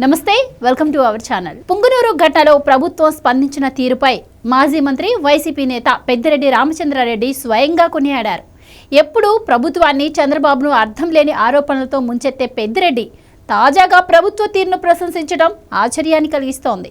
నమస్తే welcome to our channel. Punganur ఘటనలో ప్రభుత్వం స్పందించిన తీరుపై మాజీ మంత్రి వైసీపీ నేత పెద్దిరెడ్డి రామచంద్రారెడ్డి స్వయంగా కొనియాడారు. ఎప్పుడూ ప్రభుత్వాన్ని చంద్రబాబును అర్థం లేని ఆరోపణలతో ముంచెత్తే పెద్దిరెడ్డి తాజాగా ప్రభుత్వ తీరును ప్రశంసించడం ఆశ్చర్యాన్ని కలిగిస్తోంది.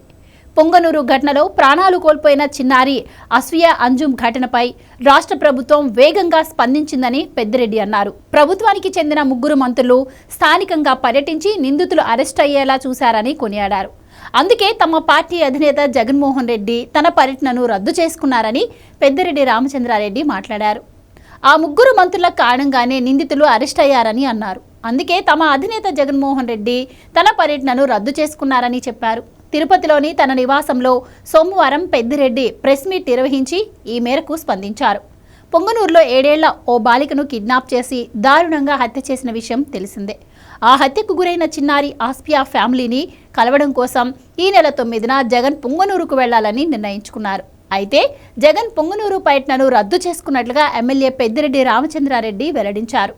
పొంగనూరు ఘటనలో ప్రాణాలు కోల్పోయిన చిన్నారి అస్వియా అంజుమ్ ఘటనపై రాష్ట్ర ప్రభుత్వం వేగంగా స్పందించిందని పెద్దిరెడ్డి అన్నారు. ప్రభుత్వానికి చెందిన ముగ్గురు మంత్రులు స్థానికంగా పర్యటించి నిందితులు అరెస్ట్ అయ్యేలా చూశారని కొనియాడారు. అందుకే తమ పార్టీ అధినేత జగన్మోహన్ రెడ్డి తన పర్యటనను రద్దు చేసుకున్నారని పెద్దిరెడ్డి రామచంద్రారెడ్డి మాట్లాడారు. ఆ ముగ్గురు మంత్రుల కారణంగానే నిందితులు అరెస్ట్ అయ్యారని అన్నారు. అందుకే తమ అధినేత జగన్మోహన్ రెడ్డి తన పర్యటనను రద్దు చేసుకున్నారని చెప్పారు. తిరుపతిలోని తన నివాసంలో సోమవారం పెద్దిరెడ్డి ప్రెస్ మీట్ నిర్వహించి ఈ మేరకు స్పందించారు. పొంగనూరులో ఏడేళ్ళ ఓ బాలికను కిడ్నాప్ చేసి దారుణంగా హత్య చేసిన విషయం తెలిసిందే. ఆ హత్యకు గురైన చిన్నారి ఆస్పియా ఫ్యామిలీని కలవడం కోసం ఈ నెల తొమ్మిదిన జగన్ పొంగనూరుకు వెళ్ళాలని నిర్ణయించుకున్నారు. అయితే జగన్ పొంగనూరు పర్యటనను రద్దు చేసుకున్నట్లుగా ఎమ్మెల్యే పెద్దిరెడ్డి రామచంద్రారెడ్డి వెల్లడించారు.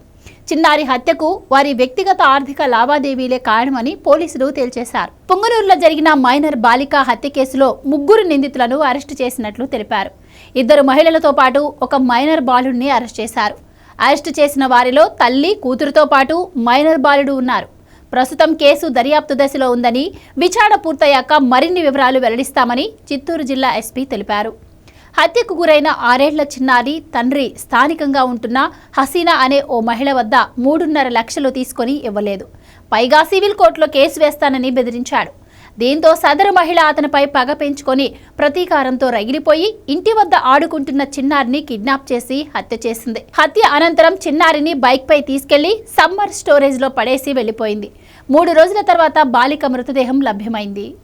చిన్నారి హత్యకు వారి వ్యక్తిగత ఆర్థిక లావాదేవీలే కారణమని పోలీసులు తేల్చేశారు. పొంగనూరులో జరిగిన మైనర్ బాలిక హత్య కేసులో ముగ్గురు నిందితులను అరెస్టు చేసినట్లు తెలిపారు. ఇద్దరు మహిళలతో పాటు ఒక మైనర్ బాలుడిని అరెస్ట్ చేశారు. అరెస్టు చేసిన వారిలో తల్లి కూతురుతో పాటు మైనర్ బాలుడు ఉన్నారు. ప్రస్తుతం కేసు దర్యాప్తు దశలో ఉందని విచారణ పూర్తయ్యాక మరిన్ని వివరాలు వెల్లడిస్తామని చిత్తూరు జిల్లా ఎస్పీ తెలిపారు. హత్యకు గురైన ఆరేళ్ళ చిన్నారి తండ్రి స్థానికంగా ఉంటున్న హసీనా అనే ఓ మహిళ వద్ద మూడున్నర లక్షలు తీసుకొని ఇవ్వలేదు. పైగా సివిల్ కోర్టులో కేసు వేస్తానని బెదిరించాడు. దీంతో సదరు మహిళ అతనిపై పగ పెంచుకొని ప్రతీకారంతో రగిలిపోయి ఇంటి వద్ద ఆడుకుంటున్న చిన్నారిని కిడ్నాప్ చేసి హత్య చేసింది. హత్య అనంతరం చిన్నారిని బైక్పై తీసుకెళ్ళి సమ్మర్ స్టోరేజ్లో పడేసి వెళ్ళిపోయింది మూడు రోజుల తర్వాత బాలిక మృతదేహం లభ్యమైంది.